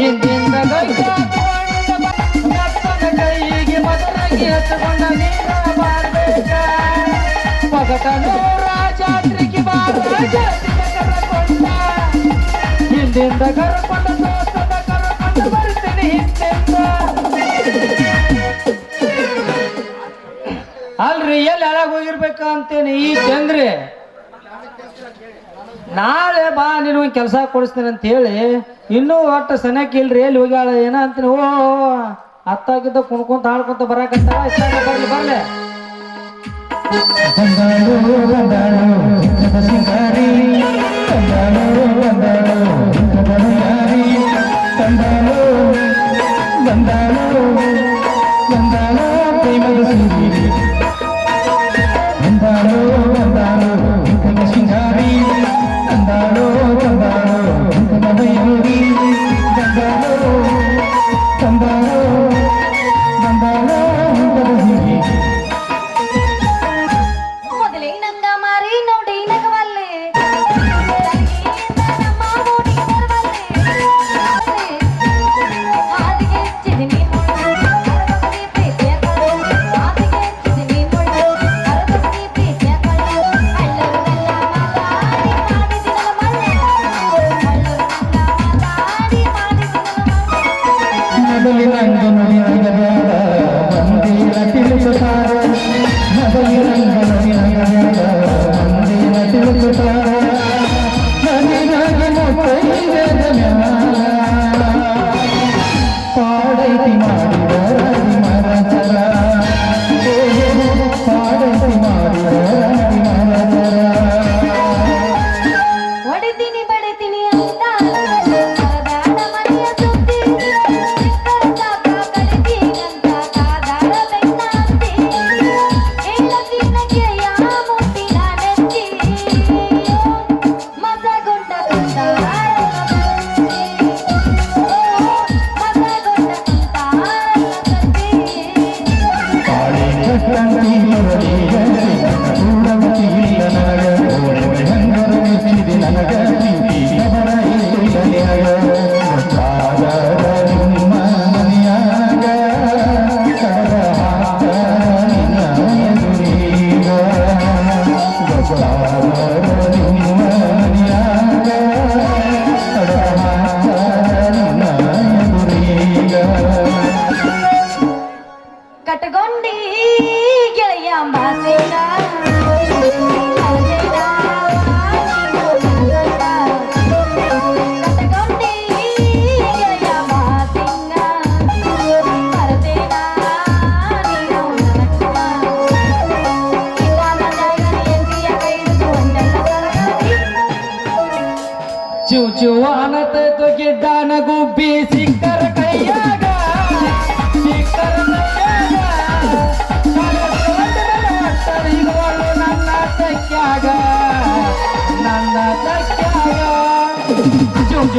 ಹಿಂದಿಂದ ಕೈಗೆ ಅಲ್ರಿ ಎಲ್ಲಿ ಹಾಳಾಗಿ ಹೋಗಿರ್ಬೇಕ ಅಂತೇನೆ ಈ ಚಂದ್ರಿ. ನಾಳೆ ಬಾ, ನೀನು ಕೆಲಸ ಕೊಡಿಸ್ತೀನಿ ಅಂತ ಹೇಳಿ, ಇನ್ನೂ ಒಟ್ಟು ಸನಕ್ಕೆ ಇಲ್ರಿ, ಎಲ್ಲಿ ಹೋಗ್ಯಾಳ, ಏನ ಅಂತೀನಿ, ಓ, ಅತ್ತಾಗಿದ್ದ ಕುಣ್ಕೊಂತ ಆಡ್ಕೊಂತ ಬರಾಕಂತ ಬರ್ಲಿ ಬರ್ಲಿ. ಬಂದಾಳು ಬಂದಾಳು ini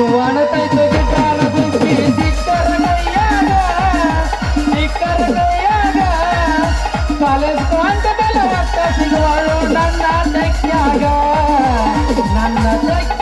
ಸುವರ್ಣ ತೈತು ಗಿಟಾಳ ಸಿಗುವಳು ನನ್ನ ತಕ್ಕ್ಯಾಗ ನನ್ನ ತಕ್ಕ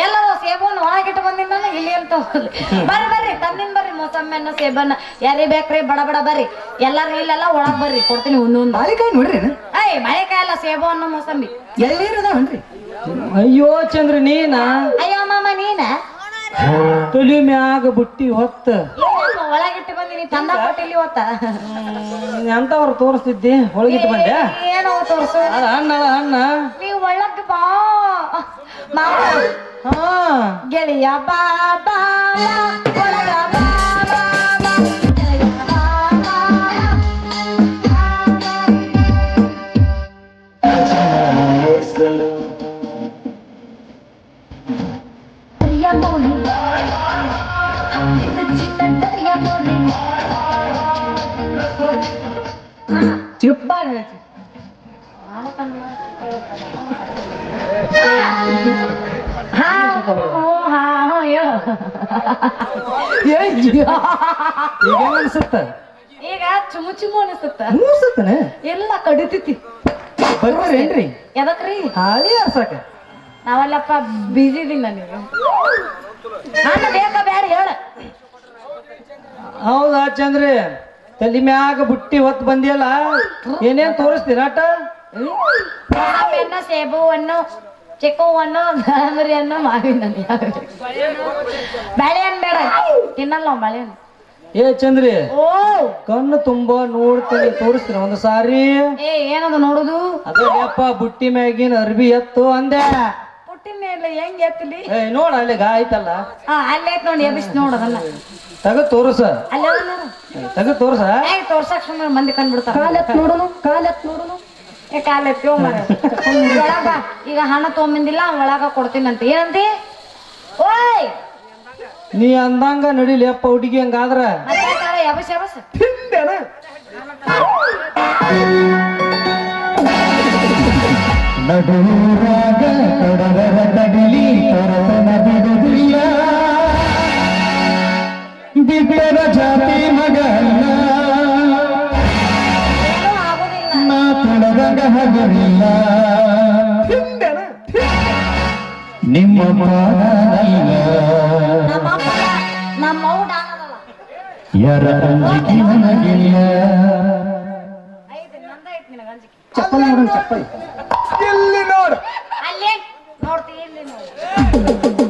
ಎಲ್ಲರೂ ಸೇಬನ್ನು ಒಳಗಿಟ್ಟು ಬಂದಿನ ಇಲ್ಲಿ ಅಂತ ಬರ್ರಿ ಅನ್ನೋ ಸೇಬನ್ನ ಯಾರಿ ಬೇಕ್ರಿ ಬಡ ಬಡ ಬರ್ರಿ. ಎಲ್ಲಾರು ಇಲ್ಲೆಲ್ಲ ಒಳಗ್ ಬರ್ರಿ. ಕೊಡ್ತೀನಿ ಒಂದೊಂದು ಬಾಳಿಕಾಯಿ ನೋಡ್ರಿ ಏಯ್ ಬಾಳೆಕಾಯಿ ಅಲ್ಲ ಸೇಬು ಅನ್ನೋ ಮೋಸಂಬಿ. ಎಳ್ಳೀರದವನ್ರಿ ಅಯ್ಯೋ ಚಂದ್ರ ನೀನ? ಅಯ್ಯೋ ಮಾಮ ನೀನ? ತುಲಿ ಮ್ಯಾಗ ಬುಟ್ಟಿ ಹೊತ್ತ. ಒಳಗೆ ಒಳಗಿಟ್ಟು ಬಂದಿನಿ. ತಂದ ಕೊಟ್ಟಿಲ್ಲಿ ಹೊತ್ತ. ಎಂತವ್ರು ತೋರಿಸ್ತಿದ್ದಿ? ಒಳಗಿಟ್ಟು ಬಂದೆ ಏನೋ ತೋರ್ಸು. ಅದ ಅಣ್ಣ ಅದ ಅಣ್ಣ. ನೀವು ಒಳಗ್ ಬಾ ಮಾವ ಹಾ. ಗೆಳೆಯ ಬಾ ಬಾ ಒಳಗ ಬಾ. ಈಗ ಅನ್ಸುತ್ತ? ಈಗ ಚುಮು ಚುಮು ಅನಿಸುತ್ತ. ಮೂಸತ್ತನೆ ಎಲ್ಲ ಕಡಿತೈತಿ. ಬರ್ಬರೇನ್ರಿ ಎದಕ್ರಿ? ಹಾಳಿ ಅರ್ಸಕ ನಾವಲ್ಲಪ್ಪ ಬಿಜಿ ಇದೀನಿ ನನಗೆ ನಾನು ಬೇಕಾ ಬೇಡ ಹೇಳ. ಹೌದಾ ಚಂದ್ರಿ? ತಲಿ ಮ್ಯಾಗ ಬುಟ್ಟಿ ಹೊತ್ತು ಬಂದಿಯಲ್ಲ? ಏನೇನ್ ತೋರಿಸ್ತೀರ ಆಟ? ಸೇಬು ಹಣ್ಣು ಚಿಕ್ಕು ಹಣ್ಣು ದಾಳಿಂಬರಿ ಹಣ್ಣು ಮಾವಿನ ಹಣ್ಣು ಬಾಳೆಹಣ್ಣು ಬೇಡ. ತಿನ್ನಲ್ಲ ನಾವು ಬಾಳೆಹಣ್ಣು ಏ ಚಂದ್ರಿ ಓ! ಕಣ್ಣು ತುಂಬಾ ನೋಡ್ತೀನಿ ತೋರಿಸ್ತೀರ ಒಂದು ಸಾರಿ? ಏ ಏನದು ನೋಡುದು? ಅದೇಪ್ಪ ಬುಟ್ಟಿ ಮ್ಯಾಗಿನ ಅರ್ಬಿ ಎತ್ತು ಅಂದೆ. ಬುಟ್ಟಿ ಮೇಲೆ ಹೆಂಗ್ ಎತ್ತಲಿ ಏ ನೋಡ ಅಲ್ಲಿ ಆಯ್ತಲ್ಲ ಹಾ ಅಲ್ಲೇ ಐತ್ ನೋಡಿ ಎಬ್ಬಿಸಿ ನೋಡೋದನ್ನ ತಗ ತೋರಿಸ. ಅಲ್ಲೇ ತಗ ತೋರ್ಸ. ಹೇಗೆ ತೋರ್ಸಕ್ ಸುಮ್ಮನೆ ಮಂದಿ ಕಂಡ್ಬಿಡ್ತಾರ ಕಾಲತ್ ನೋಡುನು ಕಾಲತ್ ನೋಡುನು. ಕಾಲ್ ಮರ. ಒಳಗ. ಈಗ ಹಣ ತೊಗೊಂಬಂದಿಲ್ಲ ಒಳಗ ಕೊಡ್ತೀನಂತ. ಏನಂತಿ? ಓಯ್! ನೀ ಅಂದಂಗ ನಡಿಲಿ ಅಪ್ಪ ಹುಡುಗಿ ಹಂಗಾದ್ರ. ಕಡದರ ಕಡಲಿ ಬಿಡುವುದಿಲ್ಲ ಜಾತಿ ಮಗಲ್ಲ ತುಳದಂಗ ಹಗರಿಲ್ಲ ನಿಮ್ಮ ಯರ ಅಂಜಿಕೆ. ನನಗಿಲ್ಲ ಚಪ್ಪಲ್ ನೋಡೋಣ ಚಪ್ಪಲ್. ಎಲ್ಲಿ ನೋಡು. ಅಲ್ಲಿ ನೋಡ್ತಿ ಇಲ್ಲಿ ನೋಡಿ.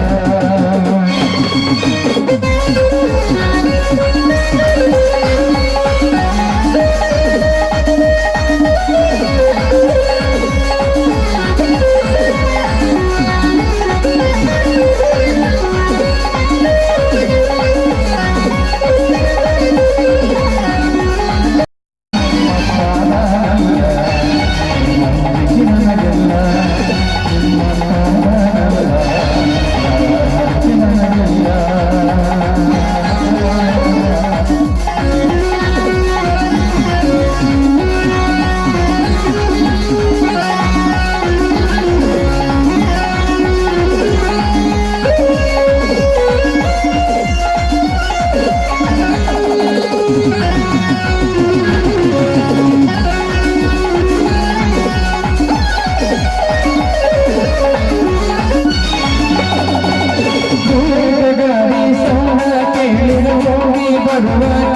வருவாய்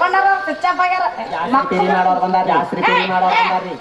ಮಕ್ಕೊಂಡಾರ ಸ್ವಿಚ್ ಆಫ್ ಆಗ್ಯಾರ ರಿಪೇರಿ ಮಾಡೋರ್ ಜಾಸ್ತಿ ಮಾಡೋರ್ ಬಂದಾರ್ರಿ.